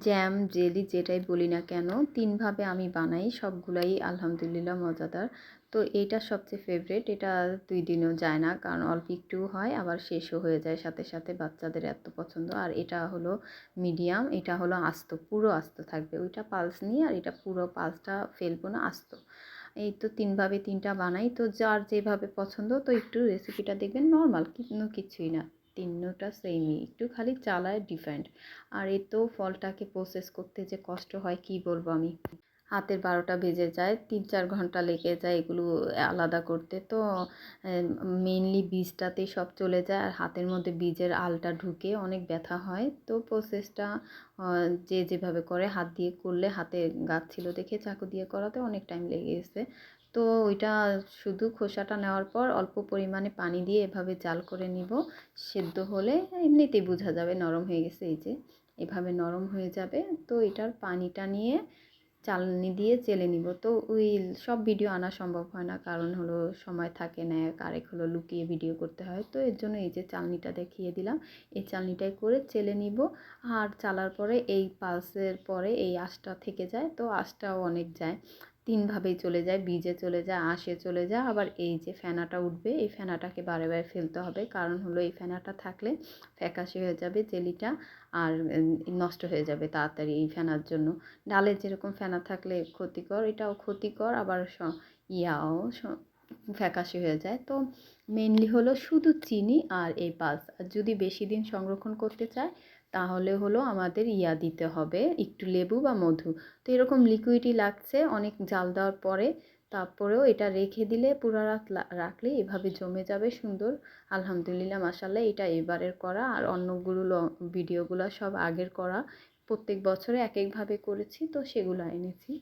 Jam, jelly যেটাই বলি না কেন তিনভাবে আমি বানাই, সবগুলাই আলহামদুলিল্লাহ মজাদার। তো এইটা সবচেয়ে ফেভারেট এটা দুই দিনও যায় না, কারণ অল্প একটু হয়, আবার শেষও হয়ে যায় সাথে সাথে বাচ্চাদের এত পছন্দ। আর এটা হলো মিডিয়াম এটা হলো আস্ত, পুরো আস্ত থাকবে। ওইটা পালস নিয়ে আর এটা পুরো পালসটা ফেলব না, আস্ত। এই তো তিনভাবে তিনটা বানাই, তো যার যেভাবে পছন্দ, তো একটু রেসিপিটা দেখবেন নর্মাল কিন্তু কিছুই না। তিনটা সেমই একটু খালি চালায় ডিফারেন্ট আর এ তো ফলটাকে প্রসেস করতে যে কষ্ট হয়, কি বলব আমি? হাতের বারোটা বেজে যায় তিন চার ঘণ্টা লেগে যায় এগুলো আলাদা করতে। তো মেনলি বীজটাতেই সব চলে যায় আর হাতের মধ্যে বীজের আলটা ঢুকে অনেক ব্যথা হয়। তো প্রসেসটা যে যেভাবে করে হাত দিয়ে করলে হাতে গাছ ছিল দেখে চাকু দিয়ে করাতে অনেক টাইম লেগে গেছে। তো ওইটা শুধু খোসাটা নেওয়ার পর অল্প পরিমাণে পানি দিয়ে এভাবে জাল করে নিব। সেদ্ধ হলে এমনিতেই বোঝা যাবে নরম হয়ে গেছে এই যে, এভাবে নরম হয়ে যাবে। তো এটার পানিটা নিয়ে চালনি দিয়ে চেলে নিব। তো ওই সব ভিডিও আনা সম্ভব হয় না। কারণ হলো সময় থাকে না, আরেক হলো লুকিয়ে ভিডিও করতে হয়। তো এর জন্য এই যে চালনিটা দেখিয়ে দিলাম, এই চালনিটাই করে চেলে নিব। আর চালার পরে এই পালসের পরে এই আঁশটা থেকে যায়। তো আঁশটাও অনেক যায়। তিনভাবেই চলে যায়, বীজে চলে যায়, আঁশে চলে যায়, আবার এই যে ফেনাটা উঠবে, এই ফেনাটাকে বারে বারে ফেলতে হবে। কারণ হলো এই ফেনাটা থাকলে ফ্যাকাশে হয়ে যাবে জেলিটা আর নষ্ট হয়ে যাবে তাড়াতাড়ি এই ফেনার জন্য। ডালে যেরকম ফেনা থাকলে ক্ষতিকর, এটাও ক্ষতিকর, আবার ইয়াও ফ্যাকাশে হয়ে যায়। তো মেনলি হলো শুধু চিনি আর এই পালস। আর যদি বেশি দিন সংরক্ষণ করতে চায়, তাহলে হলো আমাদের ইয়া দিতে হবে, একটু লেবু বা মধু। তো এরকম লিকুইডই লাগছে, অনেক জাল দেওয়ার পরে, তারপরেও এটা রেখে দিলে পুরো রাত রাখলে এভাবে জমে যাবে সুন্দর। আলহামদুলিল্লাহ মাসাল্লাহ এটা এবারের করা। আর অন্যগুলো ভিডিওগুলো সব আগের করা। প্রত্যেক বছরে এক একভাবে করেছি, তো সেগুলো এনেছি।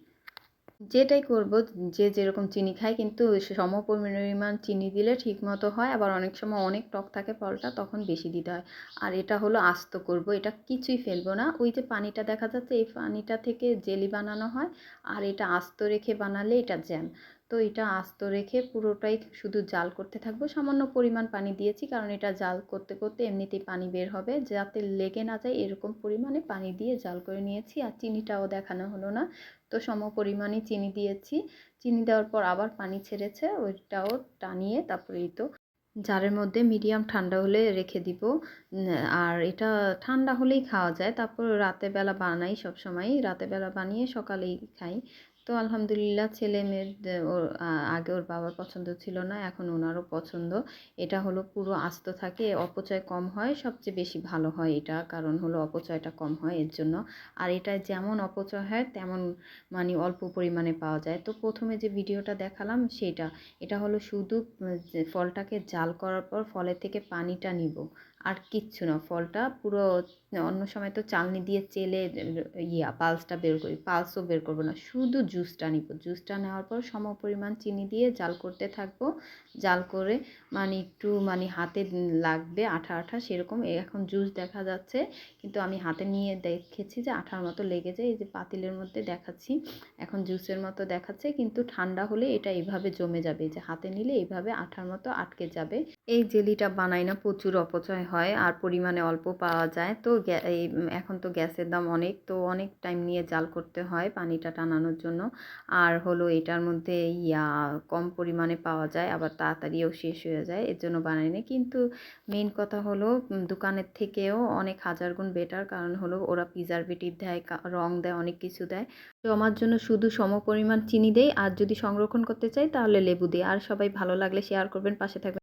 যেটাই করব, যে যেরকম চিনি খায় কিন্তু সম পরিমাণ চিনি দিলে ঠিক মতো হয়। আবার অনেক সময় অনেক টক থাকে ফলটা, তখন বেশি দিতে হয়। আর এটা হলো আস্ত করব, এটা কিছুই ফেলব না। ওই যে পানিটা দেখা যাচ্ছে, এই পানিটা থেকে জেলি বানানো হয়। আর এটা আস্ত রেখে বানালে এটা জ্যাম। তো এটা আস্ত রেখে পুরোটাই শুধু জাল করতে থাকব। সামান্য পরিমাণ পানি দিয়েছি, কারণ এটা জাল করতে করতে এমনিতেই পানি বের হবে। যাতে লেগে না যায় এরকম পরিমাণে পানি দিয়ে জাল করে নিয়েছি, আর চিনিটাও দেখানো হলো না। তো সম পরিমাণে চিনি দিয়েছি। চিনি দেওয়ার পর আবার পানি ছেড়েছে, ওইটাও টানিয়ে তারপরে এই তো জারের মধ্যে মিডিয়াম ঠান্ডা হলে রেখে দিব। আর এটা ঠান্ডা হলেই খাওয়া যায়। তারপর রাতের বেলা বানাই সব সময় বেলা বানিয়ে সকালেই খাই। তো আলহামদুলিল্লাহ ছেলে মেয়ের আগে ওর বাবার পছন্দ ছিল না, এখন ওনারও পছন্দ। এটা হলো পুরো আস্ত থাকে, অপচয় কম হয়, সবচেয়ে বেশি ভালো হয় এটা। কারণ হলো অপচয়টা কম হয় এর জন্য। আর এটা যেমন অপচয় হয়, তেমন মানে অল্প পরিমাণে পাওয়া যায়। তো প্রথমে যে ভিডিওটা দেখালাম সেটা, এটা হলো শুধু ফলটাকে জাল করার পর ফলের থেকে পানিটা নিব। আর কিচ্ছু না, ফলটা পুরো, অন্য সময় তো চালনি দিয়ে চেলে, ইয়া, পালসটা বের করি, পালসও বের করব না, শুধু জুসটা নিব। জুসটা নেওয়ার পর সম পরিমাণ চিনি দিয়ে জাল করতে থাকব, জাল করে মানে একটু মানে হাতে লাগবে আঠা আঠা সেরকম এখন জুস দেখা যাচ্ছে, কিন্তু আমি হাতে নিয়ে দেখেছি যে আঠার মতো লেগে যায়, এই যে পাতিলের মধ্যে দেখাচ্ছি, এখন জুসের মতো দেখাচ্ছে, কিন্তু ঠান্ডা হলে এটা এইভাবে জমে যাবে যে হাতে নিলে এইভাবে আঠার মতো আটকে যাবে। এই জেলিটা বানাই না, প্রচুর অপচয় হয় আর পরিমাণে অল্প পাওয়া যায়। তো এই এখন তো গ্যাসের দাম অনেক, তো অনেক টাইম নিয়ে জাল করতে হয় পানিটা টানানোর জন্য। আর হলো এটার মধ্যে ইয়া, কম পরিমাণে পাওয়া যায়, আবার তাড়াতাড়িও শেষ হয়ে যায়, এর জন্য বানাই না। কিন্তু মেন কথা হলো দোকানের থেকেও অনেক হাজার গুণ বেটার কারণ হলো ওরা প্রিজারভেটিভ দেয় রং দেয়, অনেক কিছু দেয়। তো আমার জন্য শুধু সম পরিমাণ চিনি দেয় আর যদি সংরক্ষণ করতে চাই তাহলে লেবু দিই। আর সবাই ভালো লাগলে শেয়ার করবেন, পাশে থাকবেন।